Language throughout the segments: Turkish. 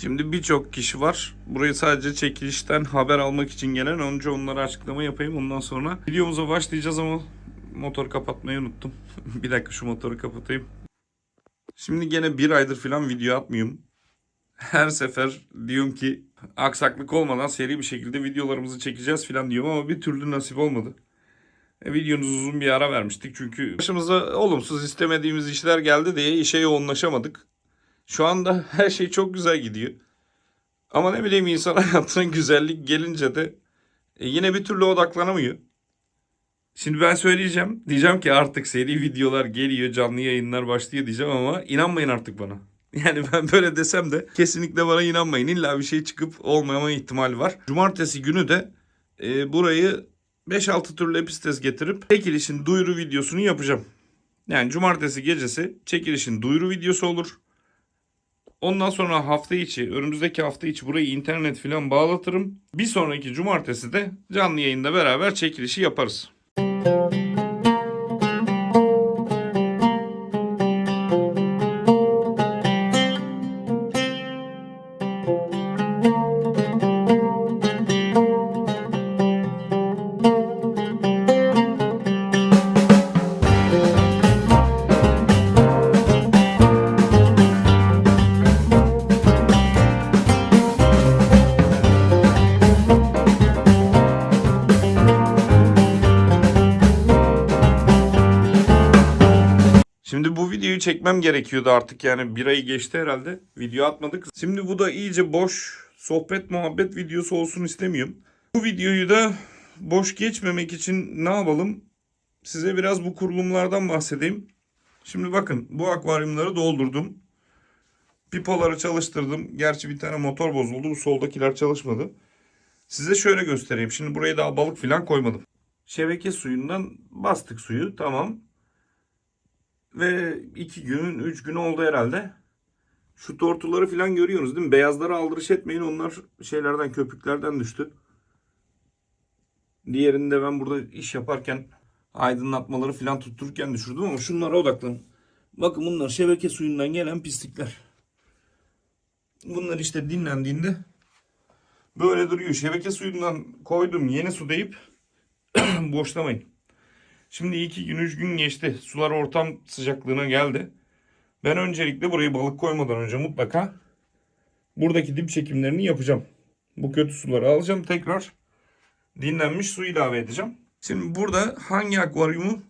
Şimdi birçok kişi var. Burayı sadece çekilişten haber almak için gelen. Önce onlara açıklama yapayım. Ondan sonra videomuza başlayacağız ama motoru kapatmayı unuttum. bir dakika şu motoru kapatayım. Şimdi gene bir aydır falan video atmıyorum. Her sefer diyorum ki aksaklık olmadan seri bir şekilde videolarımızı çekeceğiz falan diyorum ama bir türlü nasip olmadı. E, videonuz uzun bir ara vermiştik çünkü başımıza olumsuz istemediğimiz işler geldi diye işe yoğunlaşamadık. Şu anda her şey çok güzel gidiyor. Ama ne bileyim insan hayatına güzellik gelince de e, yine bir türlü odaklanamıyor. Şimdi ben söyleyeceğim. Diyeceğim ki artık seri videolar geliyor, canlı yayınlar başlıyor diyeceğim ama inanmayın artık bana. Yani ben böyle desem de kesinlikle bana inanmayın. İlla bir şey çıkıp olmama ihtimali var. Cumartesi günü de e, burayı 5-6 türlü epistes getirip çekilişin duyuru videosunu yapacağım. Yani cumartesi gecesi çekilişin duyuru videosu olur. Ondan sonra hafta içi, önümüzdeki hafta içi burayı internet falan bağlatırım. Bir sonraki cumartesi de canlı yayında beraber çekilişi yaparız. Şimdi çekmem gerekiyordu artık yani bir ay geçti herhalde. Video atmadık. Şimdi bu da iyice boş sohbet muhabbet videosu olsun istemiyorum. Bu videoyu da boş geçmemek için ne yapalım? Size biraz bu kurulumlardan bahsedeyim. Şimdi bakın bu akvaryumları doldurdum. Pipoları çalıştırdım. Gerçi bir tane motor bozuldu. Bu soldakiler çalışmadı. Size şöyle göstereyim. Şimdi buraya daha balık falan koymadım. Şebeke suyundan bastık suyu. Tamam. Ve iki gün, üç gün oldu herhalde. Şu tortuları falan görüyorsunuz değil mi? Beyazlara aldırış etmeyin. Onlar şeylerden, köpüklerden düştü. Diğerinde ben burada iş yaparken aydınlatmaları falan tuttururken düşürdüm ama şunlara odaklanın. Bakın bunlar şebeke suyundan gelen pislikler. Bunlar işte dinlendiğinde böyle duruyor. Şebeke suyundan koydum yeni su deyip boşlamayın. Şimdi iki gün üç gün geçti. Sular ortam sıcaklığına geldi. Ben öncelikle burayı balık koymadan önce mutlaka buradaki dip çekimlerini yapacağım. Bu kötü suları alacağım tekrar. Dinlenmiş su ilave edeceğim. Şimdi burada hangi akvaryumu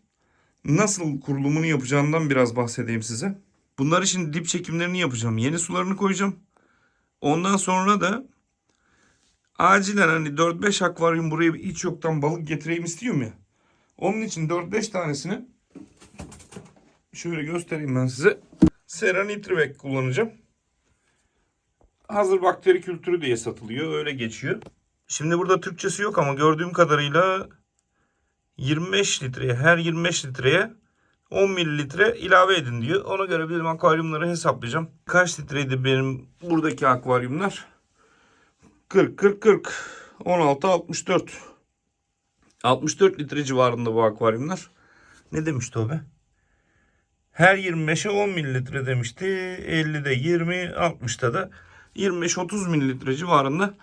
nasıl kurulumunu yapacağından biraz bahsedeyim size. Bunlar için dip çekimlerini yapacağım. Yeni sularını koyacağım. Ondan sonra da acilen hani 4-5 akvaryum buraya bir hiç yoktan balık getireyim istiyorum ya. Onun için 4-5 tanesini şöyle göstereyim ben size. Seranitrivek kullanacağım. Hazır bakteri kültürü diye satılıyor. Öyle geçiyor. Şimdi burada Türkçesi yok ama gördüğüm kadarıyla 25 litreye her 25 litreye 10 mililitre ilave edin diyor. Ona göre benim akvaryumları hesaplayacağım. Kaç litreydi benim buradaki akvaryumlar? 40 40 40 16 64 64 litre civarında bu akvaryumlar. Ne demişti o be? Her 25'e 10 mililitre demişti. 50'de 20, 60'ta da 25-30 mililitre civarında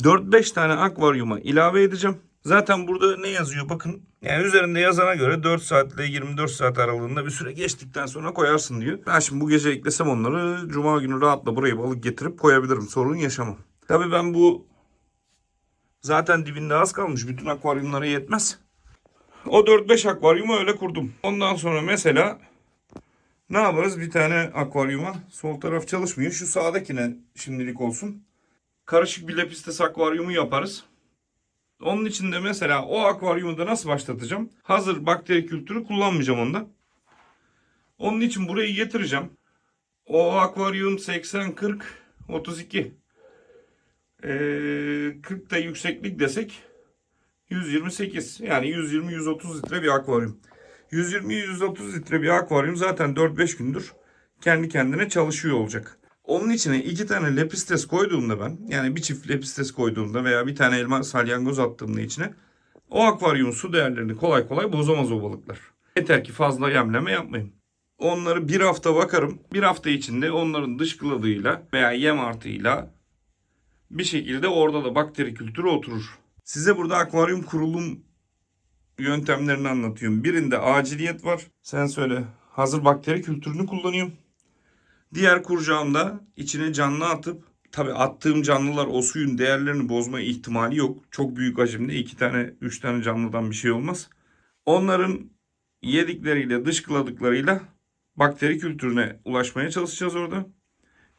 4-5 tane akvaryuma ilave edeceğim. Zaten burada ne yazıyor bakın. Yani üzerinde yazana göre 4 saat ile 24 saat aralığında bir süre geçtikten sonra koyarsın diyor. Ben şimdi bu gece eklesem onları cuma günü rahatla buraya balık getirip koyabilirim. Sorun yaşamam. Tabii ben bu Zaten dibinde az kalmış. Bütün akvaryumlara yetmez. O 4-5 akvaryumu öyle kurdum. Ondan sonra mesela ne yaparız? Bir tane akvaryuma sol taraf çalışmıyor. Şu sağdakine şimdilik olsun. Karışık bir lepistes akvaryumu yaparız. Onun için de mesela o akvaryumu da nasıl başlatacağım? Hazır bakteri kültürü kullanmayacağım onda. Onun için burayı getireceğim. O akvaryum 80-40 32. Ee, 40 da yükseklik desek 128 yani 120-130 litre bir akvaryum. 120-130 litre bir akvaryum zaten 4-5 gündür kendi kendine çalışıyor olacak. Onun içine iki tane lepistes koyduğumda ben yani bir çift lepistes koyduğumda veya bir tane elma salyangoz attığımda içine o akvaryumun su değerlerini kolay kolay bozamaz o balıklar. Yeter ki fazla yemleme yapmayın. Onları bir hafta bakarım. Bir hafta içinde onların dışkıladığıyla veya yem artığıyla bir şekilde orada da bakteri kültürü oturur. Size burada akvaryum kurulum yöntemlerini anlatıyorum. Birinde aciliyet var. Sen söyle. Hazır bakteri kültürünü kullanıyorum. Diğer kurcağımda içine canlı atıp tabi attığım canlılar o suyun değerlerini bozma ihtimali yok. Çok büyük hacimde iki tane üç tane canlıdan bir şey olmaz. Onların yedikleriyle dışkıladıklarıyla bakteri kültürüne ulaşmaya çalışacağız orada.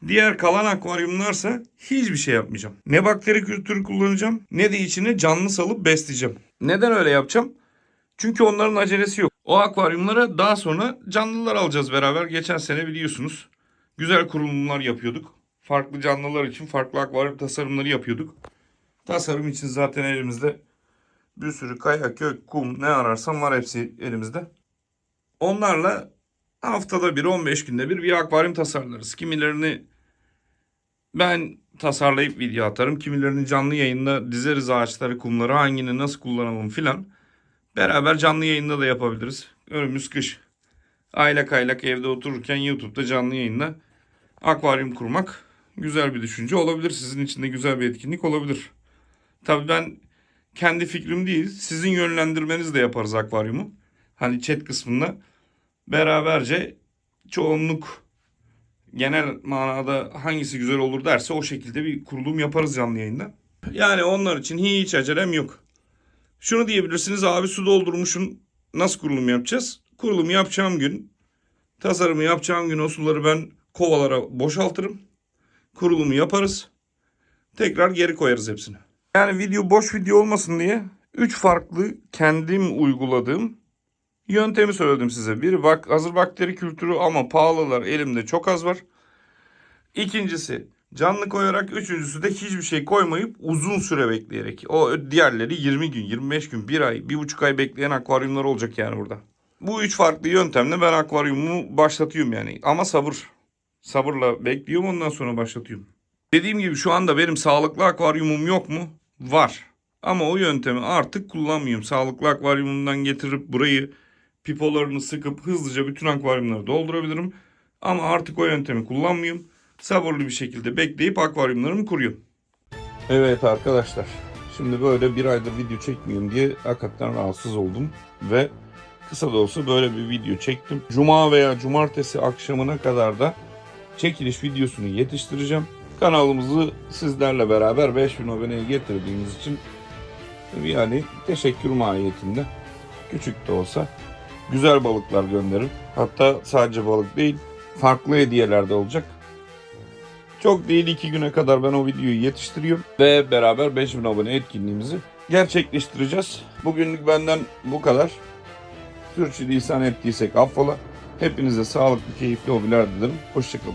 Diğer kalan akvaryumlarsa hiçbir şey yapmayacağım. Ne bakteri kültürü kullanacağım ne de içine canlı salıp besleyeceğim. Neden öyle yapacağım? Çünkü onların acelesi yok. O akvaryumlara daha sonra canlılar alacağız beraber. Geçen sene biliyorsunuz güzel kurulumlar yapıyorduk. Farklı canlılar için farklı akvaryum tasarımları yapıyorduk. Tasarım için zaten elimizde bir sürü kaya, kök, kum ne ararsan var hepsi elimizde. Onlarla haftada bir 15 günde bir bir akvaryum tasarlarız. Kimilerini ben tasarlayıp video atarım. Kimilerini canlı yayında dizeriz ağaçları, kumları hangini nasıl kullanalım filan. Beraber canlı yayında da yapabiliriz. Önümüz kış. Aylak aylak evde otururken YouTube'da canlı yayında akvaryum kurmak güzel bir düşünce olabilir. Sizin için de güzel bir etkinlik olabilir. Tabii ben kendi fikrim değil, sizin yönlendirmeniz de yaparız akvaryumu. Hani chat kısmında beraberce çoğunluk genel manada hangisi güzel olur derse o şekilde bir kurulum yaparız canlı yayında. Yani onlar için hiç acelem yok. Şunu diyebilirsiniz abi su doldurmuşum nasıl kurulum yapacağız? Kurulum yapacağım gün tasarımı yapacağım gün o suları ben kovalara boşaltırım. Kurulumu yaparız. Tekrar geri koyarız hepsini. Yani video boş video olmasın diye 3 farklı kendim uyguladığım yöntemi söyledim size. Bir bak hazır bakteri kültürü ama pahalılar elimde çok az var. İkincisi canlı koyarak üçüncüsü de hiçbir şey koymayıp uzun süre bekleyerek. O diğerleri 20 gün, 25 gün, 1 ay, 1,5 ay bekleyen akvaryumlar olacak yani burada. Bu üç farklı yöntemle ben akvaryumumu başlatıyorum yani. Ama sabır. Sabırla bekliyorum ondan sonra başlatıyorum. Dediğim gibi şu anda benim sağlıklı akvaryumum yok mu? Var. Ama o yöntemi artık kullanmıyorum. Sağlıklı akvaryumumdan getirip burayı pipolarını sıkıp hızlıca bütün akvaryumları doldurabilirim. Ama artık o yöntemi kullanmıyorum. Sabırlı bir şekilde bekleyip akvaryumlarımı kuruyorum. Evet arkadaşlar. Şimdi böyle bir aydır video çekmiyorum diye hakikaten rahatsız oldum. Ve kısa da olsa böyle bir video çektim. Cuma veya cumartesi akşamına kadar da çekiliş videosunu yetiştireceğim. Kanalımızı sizlerle beraber 5000 aboneye getirdiğiniz için yani teşekkür mahiyetinde küçük de olsa güzel balıklar gönderirim. Hatta sadece balık değil farklı hediyeler de olacak. Çok değil iki güne kadar ben o videoyu yetiştiriyorum. Ve beraber 5000 abone etkinliğimizi gerçekleştireceğiz. Bugünlük benden bu kadar. Sürçülisan ettiysek affola. Hepinize sağlıklı, keyifli hobiler dilerim. Hoşçakalın.